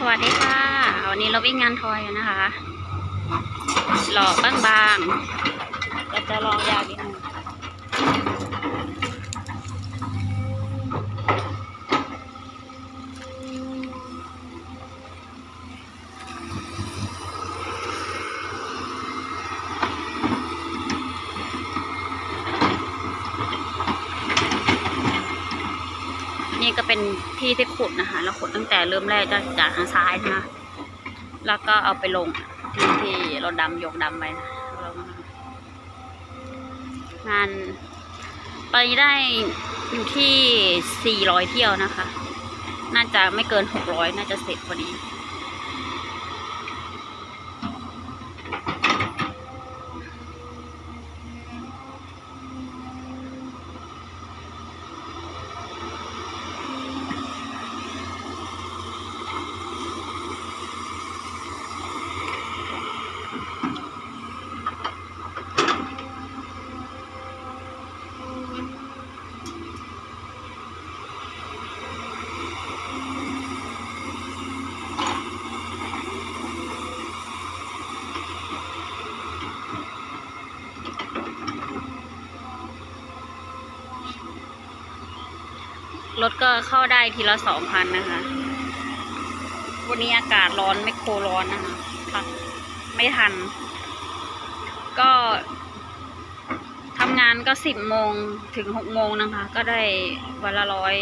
สวัสดีค่ะ วันนี้เราวิ่งงานทอยนนะคะ หล่อบางๆเราจะลองยาวนิดนึง ที่ที่ขุดนะคะ เราขุดตั้งแต่เริ่มแรกจากทางซ้ายนะคะแล้วก็เอาไปลงที่ที่เราดำยกดำไปนะงานตอนนี้ได้อยู่ที่ 400 เที่ยวนะคะ น่าจะไม่เกิน 600 น่าจะเสร็จพอดี รถก็เข้าได้ทีละสองพันนะคะ วันนี้อากาศร้อนไม่โครร้อนนะคะพักไม่ทัน ก็ทำงานก็สิบโมงถึงหกโมงนะคะ ก็ได้วันละร้อย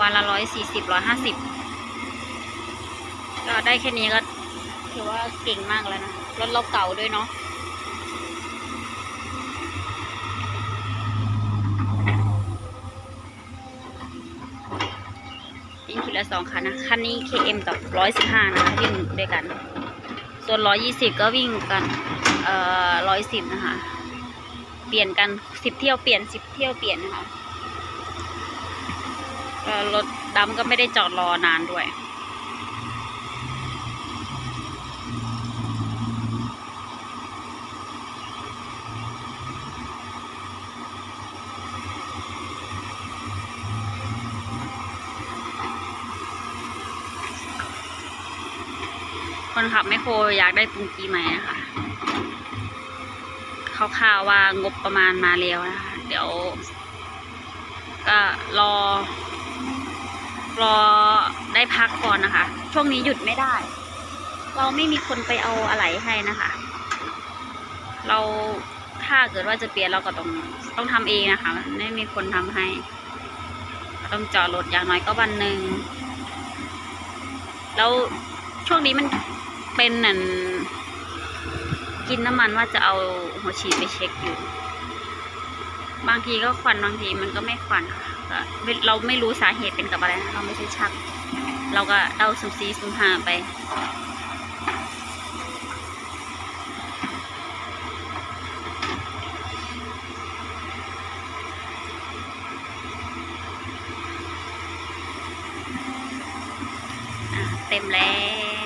วันละร้อยสี่สิบร้อยห้าสิบก็ได้แค่นี้ก็ถือว่าเก่งมากแล้วนะรถเราเก่าด้วยเนาะ วิ่งทีละสองคันนะคันนี้ KM กับร้อยสิบห้านะคะวิ่งด้วยกัน ส่วนร้อยยี่สิบก็วิ่งกันเอ่อร้อยสิบนะคะ เปลี่ยนกันสิบเที่ยวเปลี่ยนสิบเที่ยวเปลี่ยนนะคะรถดำก็ไม่ได้จอดรอนานด้วย คนขับไมโครอยากได้ปุงกีใหม่นะคะเขาข่าวๆว่างบประมาณมาแล้วนะคะ เดี๋ยว ก็รอ รอได้พักก่อนนะคะ ช่วงนี้หยุดไม่ได้ เราไม่มีคนไปเอาอะไรให้นะคะ เราถ้าเกิดว่าจะเปลี่ยนเราก็ต้องต้องทำเองนะคะ ไม่มีคนทำให้ ต้องจอดรถอย่างน้อยก็วันหนึ่งแล้วช่วงนี้มัน เป็นนันกินน้ำมันว่าจะเอาหัวฉีดไปเช็คอยู่ บางทีก็ควันบางทีมันก็ไม่ควันค่ะก็เราไม่รู้สาเหตุเป็นกับอะไรนะเราไม่ใช่ช่างเราก็เดาสุ่มซีสุ่มหาไปเต็มแล้ว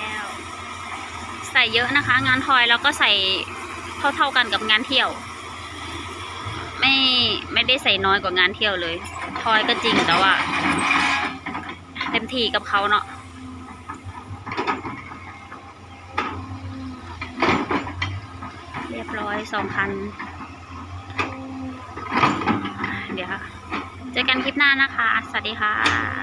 ใส่เยอะนะคะ งานทอยแล้วก็ใส่เท่าๆกันกับงานเที่ยว ไม่ไม่ได้ใส่น้อยกว่างานเที่ยวเลย ทอยก็จริงแต่ว่าเต็มที่กับเขาเนาะเรียบร้อยสองคันเดี๋ยวเจอกันคลิปหน้านะคะ สวัสดีค่ะ